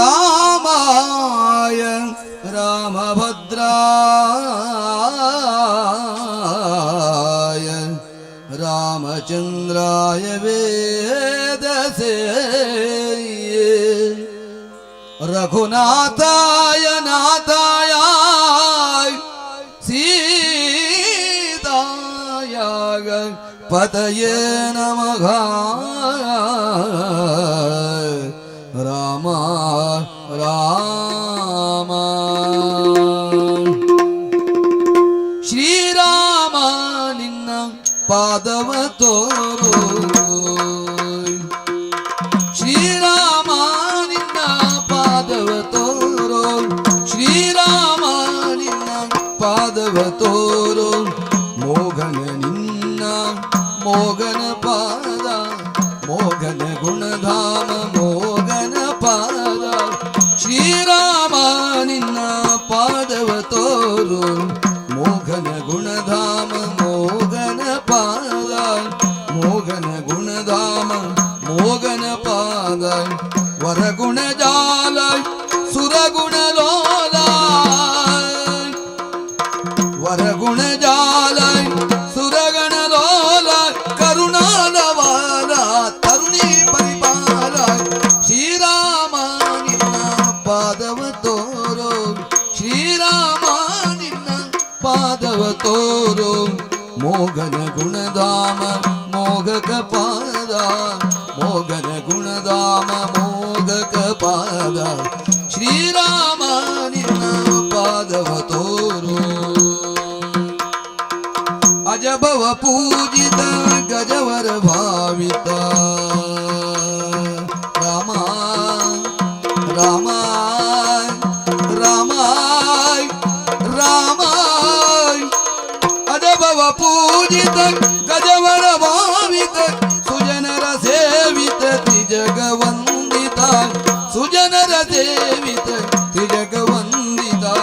ராமாய ராமபத்ராய ராமச்சந்திராய வேதசே ரகுநாதாய நாதாயாய் சீதாயாக பதயே நமகா ಶ್ರೀರಾಮ ನಿನ್ನ ಪಾದವ ತೋರು ಶ್ರೀರಾಮ ನಿನ್ನ ಪಾದವ ತೋರು ಶ್ರೀರಾಮ ನಿನ್ನ ಪಾದವ ತೋರು ಮೋಗನ ನಿನ್ನ ಮೋಗನ ಪಾದ ಮೋಗನ ಗುಣಧಾಮ मोघन गुणधाम मोघन मोगन मोघन गुणधाम मोघन धाम मोगन पाल वर जाल सुरगुण वर गुण जाल माधव तोरो मोगन गुणदाम मोगक पादा मोगन गुणदा मोगक पादा श्रीरामानि पादव तोरो अजभव पूजित गजवर भाविता तव पूजित गजवर भावित सुजनर सेवित त्रिजगवन्दिता सुजनर सेवित त्रिजगवन्दिता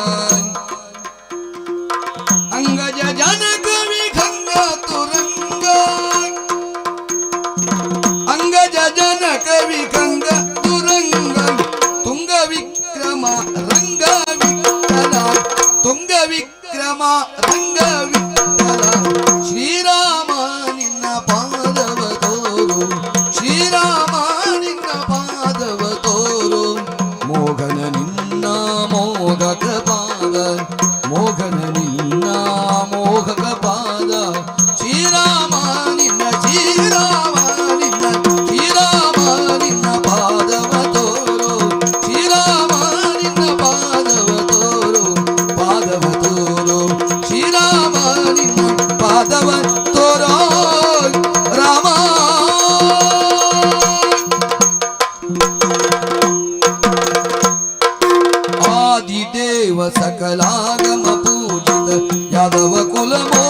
अङ्गज जनक विखङ्ग तुरङ्ग अङ्गज जनक विखङ्ग तुरङ्ग तुङ्ग विक्रम रङ्ग विक्रम तुङ्ग विक्रम रङ्ग आदिदेव सकलागम पूजित यादव कुलमो